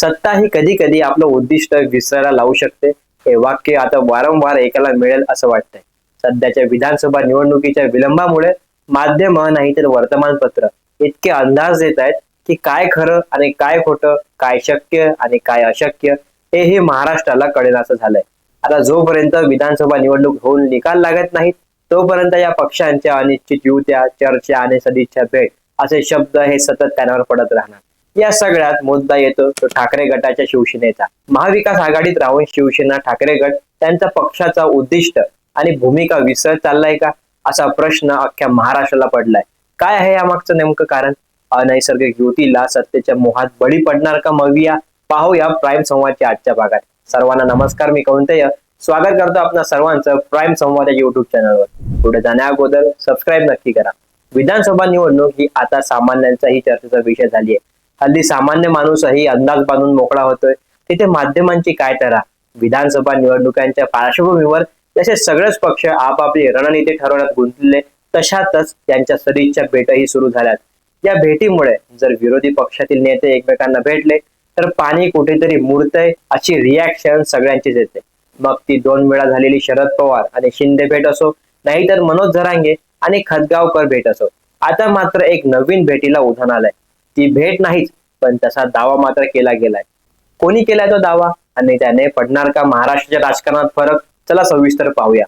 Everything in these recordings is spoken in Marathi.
सत्ता ही कधी कधी आपलं उद्दिष्ट विसरायला लावू शकते. हे वाक्य आता वारंवार ऐकायला मिळेल असं वाटतंय. सध्याच्या विधानसभा निवडणुकीच्या विलंबामुळे माध्यम नाही तर वर्तमानपत्र इतके अंदाज देत आहेत की काय खरं आणि काय खोटं काय शक्य आणि काय अशक्य हे हे महाराष्ट्राला कळेल असं झालंय. आता जोपर्यंत विधानसभा निवडणूक होऊन निकाल लागत नाहीत तोपर्यंत या पक्षांच्या अनिश्चित युत्या चर्चा आणि सदिच्छा भेट असे शब्द हे सतत कानावर पडत राहणार. या सगळ्यात मुद्दा येतो तो ठाकरे गटाच्या शिवसेनेचा. महाविकास आघाडीत राहून शिवसेना ठाकरे गट त्यांचा पक्षाचा उद्दिष्ट आणि भूमिका विसरत चाललाय का? असा प्रश्न अख्ख्या महाराष्ट्राला पडलाय. काय आहे यामागचं नेमकं कारण? अनैसर्गिक युतीला सत्तेच्या मोहात बळी पडणार का मविया? पाहूया प्राईम संवादच्या आजच्या भागात. सर्वांना नमस्कार मी कौंतय. स्वागत करतो आपल्या सर्वांचं प्राईम संवाद युट्यूब चॅनलवर पुढे जाण्या अगोदर सबस्क्राईब नक्की करा. विधानसभा निवडणूक ही आता सामान्यांचाही चर्चेचा विषय झाली आहे हल्ली सामान्य माणूसही अंदाज बांधून मोकळा होतोय. तिथे माध्यमांची काय तरा विधानसभा निवडणुकांच्या पार्श्वभूमीवर जसे सगळेच पक्ष आपापली रणनीती ठरवण्यात गुंतलेले तशातच त्यांच्या सदिच्छा भेटही सुरू झाल्यात. या भेटीमुळे जर विरोधी पक्षातील नेते एकमेकांना भेटले तर पाणी कुठेतरी मुरतय अशी रिॲक्शन सगळ्यांचीच येते. मग ती दोन वेळा झालेली शरद पवार आणि शिंदे भेट असो नाहीतर मनोज झरांगे आणि खतगावकर भेट असो. आता मात्र एक नवीन भेटीला उधाण आलंय. ती भेट नाहीच पण तसा दावा मात्र केला गेलाय. कोणी केलाय तो दावा? आणि त्याने पडणार का महाराष्ट्राच्या राजकारणात फरक? चला सविस्तर पाहूया.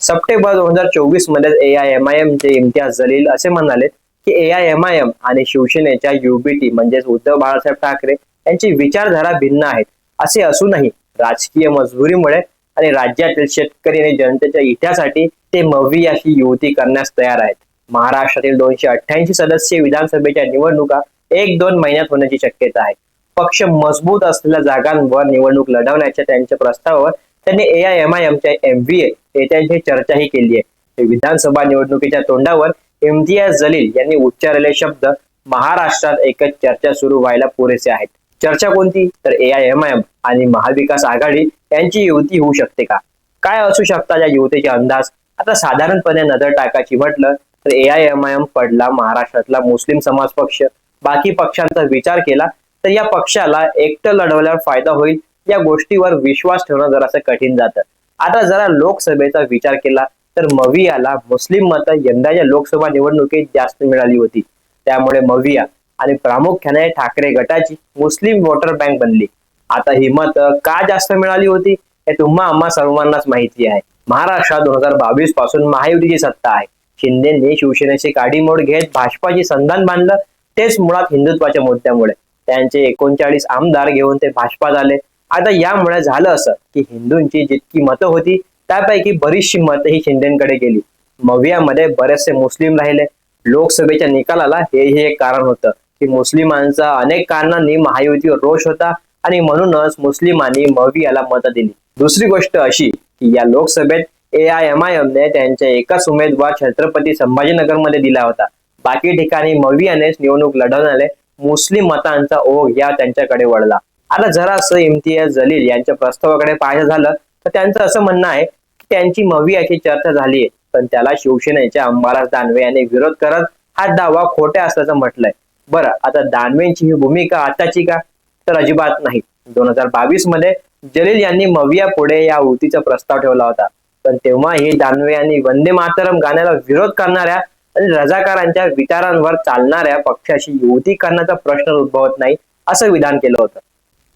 सप्टेंबर दोन हजार चोवीसमध्ये A I M I M चे इम्तियाज जलील असे म्हणाले की A I M I M आणि शिवसेनेच्या युबीटी म्हणजेच उद्धव बाळासाहेब ठाकरे यांची विचारधारा भिन्न आहेत असे असूनही राजकीय मजबुरीमुळे आणि राज्यातील शेतकरी आणि जनतेच्या हितासाठी ते मवियाशी युती करण्यास तयार आहेत. महाराष्ट्रातील दोनशे अठ्ठ्याऐंशी सदस्य विधानसभेच्या निवडणुका एक दोन महिन्यात होण्याची शक्यता आहे. पक्ष मजबूत असलेल्या जागांवर निवडणूक लढवण्याच्या त्यांच्या प्रस्तावावर त्यांनी ए आय एम आय एमच्या एम व्ही चर्चाही केली आहे. विधानसभा निवडणुकीच्या तोंडावर इम्तियाज जलील यांनी उच्चारलेले शब्द महाराष्ट्रात एकच चर्चा सुरू व्हायला पुरेसे आहेत. चर्चा कोणती? तर A I M I M आणि महाविकास आघाडी यांची युती होऊ शकते का? काय असू शकतात या युतीचे अंदाज? आता साधारणपणे नजर टाकायची म्हटलं तर A I M I M पडला महाराष्ट्रातला मुस्लिम समाज पक्ष. बाकी पक्षांचा विचार केला तर या पक्षाला एकटं लढवल्यावर फायदा होईल या गोष्टीवर विश्वास ठेवणं जरासं कठीण जातं. आता जरा लोकसभेचा विचार केला तर मवियाला मुस्लिम मतं यंदाच्या लोकसभा निवडणुकीत जास्त मिळाली होती. त्यामुळे मविया आणि प्रामुख्याने ठाकरे गटाची मुस्लिम वोटर बँक बनली. आता ही मत का जास्त मिळाली होती हे तुम्हा आम्हा सर्वांनाच माहिती आहे. महाराष्ट्रात दोन हजार बावीसपासून महायुतीची सत्ता आहे. शिंदेनी शिवसेनेची काडीमोड घेत भाजपाची संधान बांधलं तेच मुळात हिंदुत्वाच्या मुद्द्यामुळे. त्यांचे एकोणचाळीस आमदार घेऊन ते भाजपात आले आता यामुळे झालं असं की हिंदूंची जितकी मतं होती त्यापैकी बरीचशी मतं ही शिंदेकडे गेली. मवियामध्ये बरेचसे मुस्लिम राहिले. लोकसभेच्या निकालाला हे हे एक कारण होतं की मुस्लिमांचा अनेक कारणांनी महायुतीवर रोष होता आणि म्हणूनच मुस्लिमांनी मवियाला मतं दिली. दुसरी गोष्ट अशी की या लोकसभेत ए आय एम आय एमने त्यांच्या एकाच उमेदवार छत्रपती संभाजीनगरमध्ये दिला होता. बाकी ठिकाणी मवियानेच निवडणूक लढवणारे मुस्लिम मतांचा ओघ या त्यांच्याकडे वळला. आता जरा असं इम्तियाज जलील यांच्या प्रस्तावाकडे पाहायचं झालं तर त्यांचं असं म्हणणं आहे की त्यांची मवियाची चर्चा झाली आहे पण त्याला शिवसेनेच्या अंबादास दानवे यांनी विरोध करत हा दावा खोट्या असल्याचं म्हटलंय. बरं आता दानवेंची ही भूमिका आताची का? तर अजिबात नाही. दोन हजार बावीसमध्ये जलील यांनी मविया पुढे या युतीचा प्रस्ताव ठेवला होता. पण तेव्हा ही दानवे यांनी वंदे मातरम गाण्याला विरोध करणाऱ्या आणि रजाकारांच्या विचारांवर चालणाऱ्या पक्षाशी युती करण्याचा प्रश्न उद्भवत नाही असं विधान केलं होतं.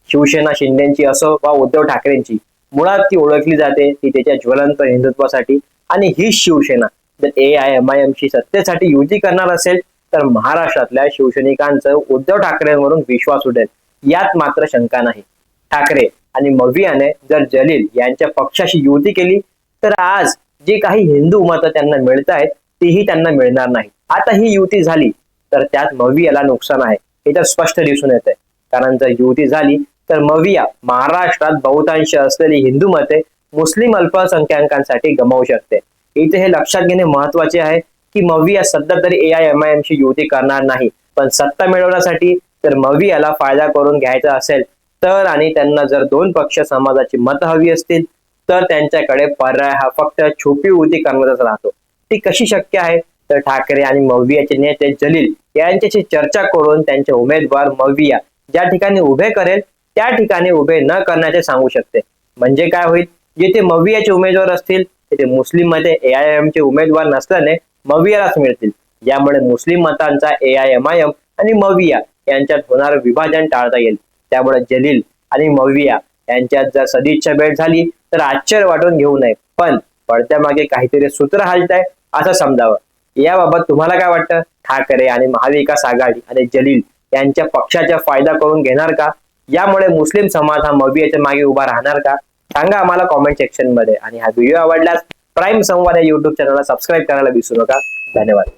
शिवसेना शिंदेची असो वा उद्धव ठाकरेंची मुळात ती ओळखली जाते ती त्याच्या ज्वलंत हिंदुत्वासाठी. आणि ही शिवसेना जर ए आय एम आय एमची सत्तेसाठी युती करणार असेल तर महाराष्ट्रातल्या शिवसैनिकांचं उद्धव ठाकरेंवरून विश्वास उडेल. यात मात्र शंका नाही. ठाकरे आणि मवियाने जर जलील यांच्या पक्षाशी युती केली तर आज जे काही हिंदू मतं त्यांना मिळत आहेत तीही त्यांना मिळणार नाही. आता ही युती झाली तर त्यात मवियाला नुकसान आहे. हे तर स्पष्ट दिसून येत आहे कारण जर युती झाली तर मविया महाराष्ट्रात बहुतांश असलेली हिंदू मते मुस्लिम अल्पसंख्याकांसाठी गमावू शकते. इथे हे लक्षात घेणे महत्त्वाचे आहे की मविया सध्या तरी ए आय एम आय एमशी युती करणार नाही. पण सत्ता मिळवण्यासाठी जर मवियाला फायदा करून घ्यायचा असेल तर आणि त्यांना जर दोन पक्ष समाजाची मत हवी असतील तर त्यांच्याकडे पर्याय हा फक्त छुपी युती करण्याचाच राहतो. ती कशी शक्य आहे? तर ठाकरे आणि मवियाचे नेते जलील यांच्याशी चर्चा करून त्यांचे उमेदवार मविया ज्या ठिकाणी उभे करेल त्या ठिकाणी उभे न करण्याचे सांगू शकते. म्हणजे काय होईल? जिथे मवियाचे उमेदवार असतील तिथे मुस्लिममध्ये एआयएम चे उमेदवार नसल्याने मवियालाच मिळतील. यामुळे मुस्लिम मतांचा एआयएमआयएम आणि मविया यांच्यात होणारं विभाजन टाळता येईल. त्यामुळे जलील आणि मविया यांच्यात जर सदिच्छा भेट झाली तर आश्चर्य वाटून घेऊ नये. पण पडत्या मागे काहीतरी सूत्र हालत आहे असं समजावं. याबाबत तुम्हाला काय वाटतं? ठाकरे आणि महाविकास आघाडी आणि जलील यांच्या पक्षाचा फायदा करून घेणार का? यामुळे मुस्लिम समाज हा मवियाच्या मागे उभा राहणार का? सांगा आम्हाला कॉमेंट सेक्शनमध्ये. आणि हा व्हिडिओ आवडल्यास प्राईम संवाद या युट्यूब चॅनलला सबस्क्राईब करायला विसरू नका. धन्यवाद.